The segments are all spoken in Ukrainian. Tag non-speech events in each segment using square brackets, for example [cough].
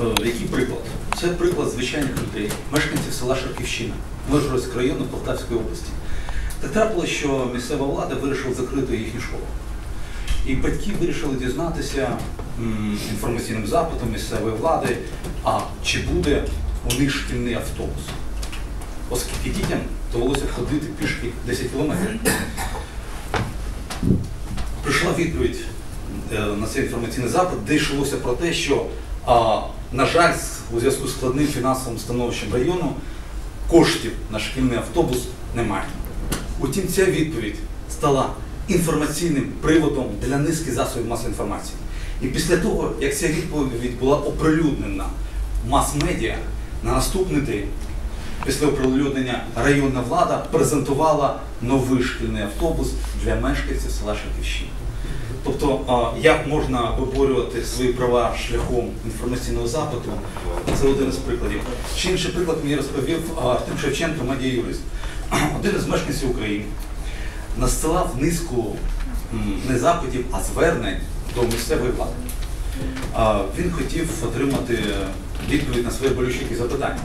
Е, Який приклад? Це приклад звичайних людей, мешканців села Шарківщина, Миржородського району Полтавської області. Так трапилося, що місцева влада вирішила закрити їхню школу. І батьки вирішили дізнатися інформаційним запитом місцевої влади, а чи буде у них шкільний автобус. Оскільки дітям довелося ходити пішки 10 кілометрів. Прийшла відповідь е, на цей інформаційний запит, де йшлося про те, що, на жаль, у зв'язку з складним фінансовим становищем району коштів на шкільний автобус немає. Утім, ця відповідь стала інформаційним приводом для низки засобів масової інформації. І після того, як ця відповідь була оприлюднена мас-медіа, на наступний день, після оприлюднення районна влада презентувала новий шкільний автобус для мешканців села Шарківщина. Тобто, як можна виборювати свої права шляхом інформаційного запиту, це один із прикладів. Ще інший приклад мені розповів Артем Шевченко, медіа-юрист. [clears throat] Один із мешканців України надсилав низку не запитів, а звернень до місцевої влади. Він хотів отримати відповідь на свої болючі запитання.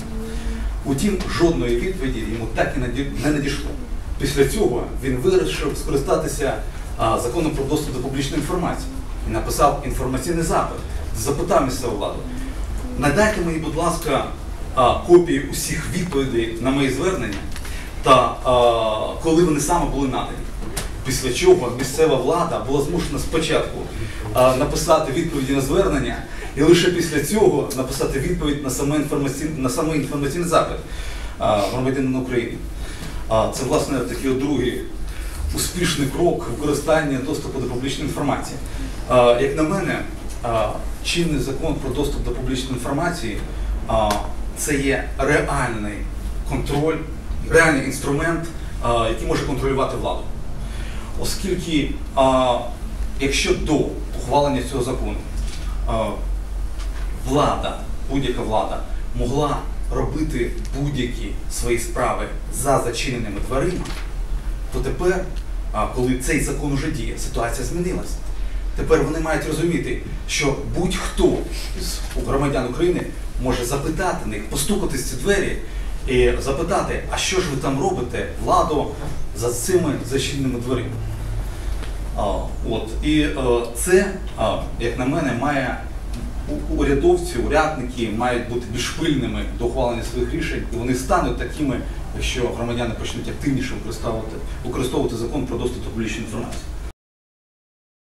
Утім, жодної відповіді йому так і не надійшло. Після цього він вирішив скористатися законом про доступ до публічної інформації і написав інформаційний запит, запитав місцеву владу. Надайте мені, будь ласка, а, копії усіх відповідей на мої звернення та коли вони саме були надані. Після чого місцева влада була змушена спочатку написати відповіді на звернення, і лише після цього написати відповідь на саме інформаційний, на самий інформаційний запит громадянина України. Це, власне, такий другий успішний крок використання доступу до публічної інформації. Як на мене, чинний закон про доступ до публічної інформації це є реальний контроль, реальний інструмент, який може контролювати владу. Оскільки, якщо до ухвалення цього закону влада, будь-яка влада могла робити будь-які свої справи за зачиненими дверима, то тепер, коли цей закон уже діє, ситуація змінилася. Тепер вони мають розуміти, що будь-хто з громадян України може запитати них, постукати в ці двері і запитати, а що ж ви там робите, владу, за цими зачиненими дверима. От. І е, це, як на мене, має урядовці, урядники мають бути більш пильними до ухвалення своїх рішень, і вони стануть такими, що громадяни почнуть активніше використовувати, використовувати закон про доступ до публічної інформації.